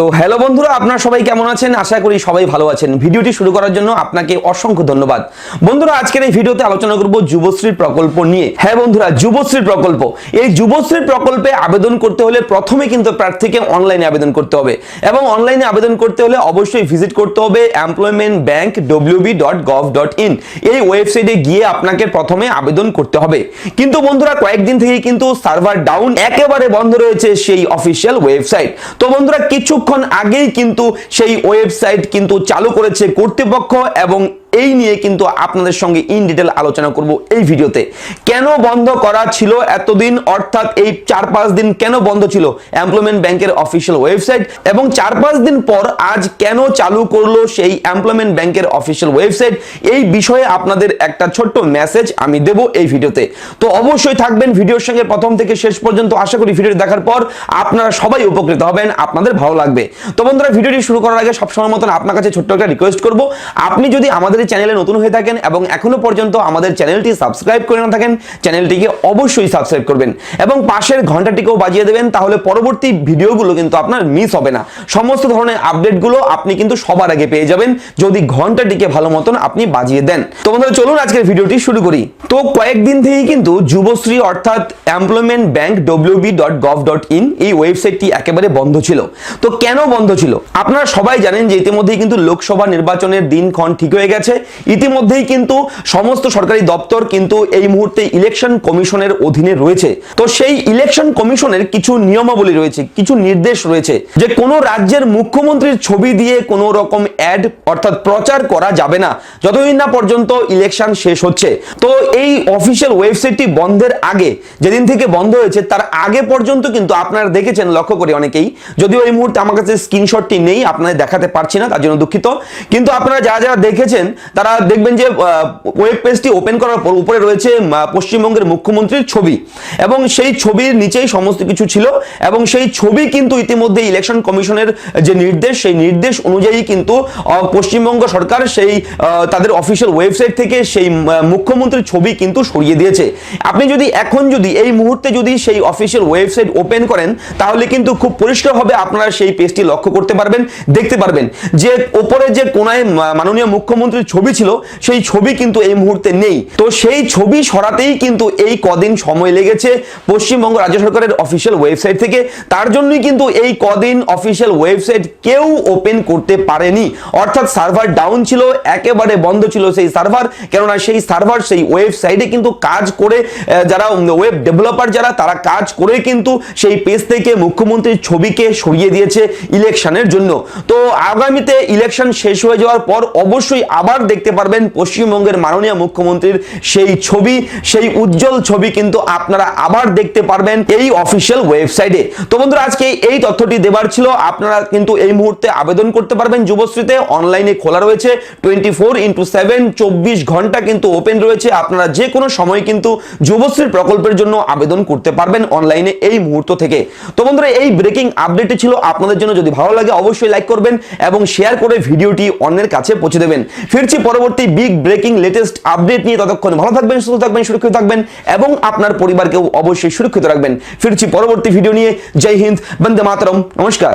তো হ্যালো বন্ধুরা, আপনারা সবাই কেমন আছেন? আশা করি সবাই ভালো আছেন। ভিডিওটি শুরু করার জন্য আপনাকে অসংখ্য ধন্যবাদ। বন্ধুরা, আজকের এই ভিডিওতে আলোচনা করব যুবশ্রী প্রকল্প নিয়ে। হ্যাঁ বন্ধুরা, যুবশ্রী প্রকল্প। এই যুবশ্রী প্রকল্পে আবেদন করতে হলে প্রথমে কিন্তু প্রার্থীকে অনলাইনে আবেদন করতে হবে এবং অনলাইনে আবেদন করতে হলে অবশ্যই ভিজিট করতে হবে employment bank WB dot gov dot in এই ওয়েবসাইটে গিয়ে আপনাকে প্রথমে আবেদন করতে হবে। কিন্তু বন্ধুরা, কয়েকদিন থেকে কিন্তু সার্ভার ডাউন একেবারে বন্ধ রয়েছে সেই অফিসিয়াল ওয়েবসাইট তো বন্ধুরা কিছুক্ষণ আগেই কিন্তু সেই ওয়েবসাইট কিন্তু চালু করেছে কর্তৃপক্ষ এবং এই নিয়ে কিন্তু আপনাদের সঙ্গে ইন ডিটেল আলোচনা করব এই ভিডিওতে। কেন বন্ধ করা ছিল এতদিন? অর্থাৎ এই চার পাঁচ দিন কেন বন্ধ ছিল? এমপ্লয়মেন্ট ব্যাংকের অফিসিয়াল ওয়েবসাইট এবং চার পাঁচ দিন পর আজ কেন চালু করল সেই এমপ্লয়মেন্ট ব্যাংকের অফিসিয়াল ওয়েবসাইট এই বিষয়ে আপনাদের একটা ছোট্ট মেসেজ আমি দেব এই ভিডিওতে। তো অবশ্যই থাকবেন ভিডিওর সঙ্গে প্রথম থেকে শেষ পর্যন্ত। আশা করি ভিডিওটি দেখার পর আপনারা সবাই উপকৃত হবেন, আপনাদের ভালো লাগবে। তো বন্ধুরা, ভিডিওটি শুরু করার আগে সবসময় মতন আপনার কাছে ছোট্ট একটা রিকোয়েস্ট করব। আপনি যদি আমাদের এই চ্যানেলে নতুন হয়ে থাকেন এবং এখনও পর্যন্ত আমাদের চ্যানেলটি সাবস্ক্রাইব করে না থাকেন চ্যানেলটিকে অবশ্যই সাবস্ক্রাইব করবেন এবং পাশের ঘন্টাটিকেও বাজিয়ে দেবেন, তাহলে পরবর্তী ভিডিওগুলো কিন্তু আপনার মিস হবে না। সমস্ত ধরনের আপডেটগুলো আপনি কিন্তু সবার আগে পেয়ে যাবেন, যদি ঘন্টাটিকে ভালো মতন আপনি বাজিয়ে দেন। তো বন্ধুরা, চলুন আজকের ভিডিওটি শুরু করি। তো কয়েকদিন থেকেই কিন্তু যুবশ্রী অর্থাৎ employment bank WB dot gov dot in এই ওয়েবসাইটটি একেবারে বন্ধ ছিল। তো কেন বন্ধ ছিল? আপনারা সবাই জানেন যে ইতিমধ্যেই কিন্তু লোকসভা নির্বাচনের দিনক্ষণ ঠিক হয়ে গেছে। ইতিমধ্যেই কিন্তু সমস্ত সরকারি দপ্তর কিন্তু এই মুহূর্তে ইলেকশন কমিশনের অধীনে রয়েছে। তো সেই ইলেকশন কমিশনের কিছু নিয়মাবলী রয়েছে, কিছু নির্দেশ রয়েছে, যে কোনো রাজ্যের মুখ্যমন্ত্রীর ছবি দিয়ে কোনো রকম অ্যাড অর্থাৎ প্রচার করা যাবে না, যতদিন না পর্যন্ত ইলেকশন শেষ হচ্ছে। তো এই অফিসিয়াল ওয়েবসাইটটি বন্ধের আগে, যেদিন থেকে বন্ধ হয়েছে, তার আগে পর্যন্ত কিন্তু আপনারা দেখেছেন, লক্ষ্য করে অনেকেই, যদিও এই মুহূর্তে আমার কাছে স্ক্রিনশটটি নেই, আপনাদের দেখাতে পারছি না, তার জন্য দুঃখিত। কিন্তু আপনারা যারা যারা দেখেছেন তারা দেখবেন যে ওয়েব পেজটি ওপেন করার পর উপরে রয়েছে পশ্চিমবঙ্গের মুখ্যমন্ত্রীর ছবি। এবং সেই ছবির নিচেই সমস্ত কিছু ছিল এবং সেই ছবি কিন্তু ইতিমধ্যে ইলেকশন কমিশনের যে নির্দেশ, সেই নির্দেশ অনুযায়ী কিন্তু পশ্চিমবঙ্গ সরকার সেই তাদের অফিসিয়াল ওয়েবসাইট থেকে সেই মুখ্যমন্ত্রীর ছবি কিন্তু সরিয়ে দিয়েছে। আপনি যদি এখন যদি এই মুহূর্তে যদি সেই অফিসিয়াল ওয়েবসাইট ওপেন করেন, তাহলে কিন্তু খুব পরিষ্কারভাবে আপনারা সেই পেজটি লক্ষ্য করতে পারবেন, দেখতে পারবেন যে ওপরে যে কোনায় মাননীয় মুখ্যমন্ত্রীর ছবি ছিল, সেই ছবি কিন্তু এই মুহূর্তে নেই। তো সেই ছবি সরাতেই কিন্তু এই কদিন সময় লেগেছে পশ্চিমবঙ্গ রাজ্য সরকারের অফিসিয়াল ওয়েবসাইট থেকে। তার জন্যই কিন্তু এই কদিন অফিসিয়াল ওয়েবসাইট কেউ ওপেন করতে পারেনি। অর্থাৎ সার্ভার ডাউন ছিল, একেবারে বন্ধ ছিল সেই সার্ভার। কেননা সেই সার্ভার, সেই ওয়েবসাইটে কিন্তু কাজ করে যারা ওয়েব ডেভেলপার যারা, তারা কাজ করে কিন্তু সেই পেজ থেকে মুখ্যমন্ত্রীর ছবিকে সরিয়ে দিয়েছে ইলেকশনের জন্য। তো আগামীতে ইলেকশন শেষ হয়ে যাওয়ার পর অবশ্যই আবার দেখতে পারবেন পশ্চিমবঙ্গের মাননীয় মুখ্যমন্ত্রীর সেই ছবি, সেই উজ্জ্বল ছবি কিন্তু আপনারা আবার দেখতে পারবেন এই অফিসিয়াল ওয়েবসাইটে। তো বন্ধুরা, আজকে এই তথ্যটি দেবার ছিল। আপনারা কিন্তু এই মুহূর্তে আবেদন করতে পারবেন। যুবশ্রীতে অনলাইনে খোলা রয়েছে। টোয়েন্টি ফোর ইন্টু সেভেন, চব্বিশ ঘণ্টা কিন্তু ওপেন রয়েছে। আপনারা যে কোনো সময় কিন্তু যুবশ্রী প্রকল্পের জন্য আবেদন করতে পারবেন অনলাইনে এই মুহূর্ত থেকে। তো বন্ধুরা, এই ব্রেকিং আপডেটটি ছিল। আপনাদের জন্য যদি ভালো লাগে, অবশ্যই লাইক করবেন এবং শেয়ার করে ভিডিওটি অন্যের কাছে পৌঁছে দেবেন। ফিরছি পরবর্তী বিগ ব্রেকিং লেটেস্ট আপডেট নিয়ে ততক্ষণ ভালো থাকবেন, সুস্থ থাকবেন, সুরক্ষিত থাকবেন এবং আপনার পরিবারকেও অবশ্যই সুরক্ষিত রাখবেন। ফিরছি পরবর্তী ভিডিও নিয়ে। জয় হিন্দ, বন্দে মাতরম। নমস্কার।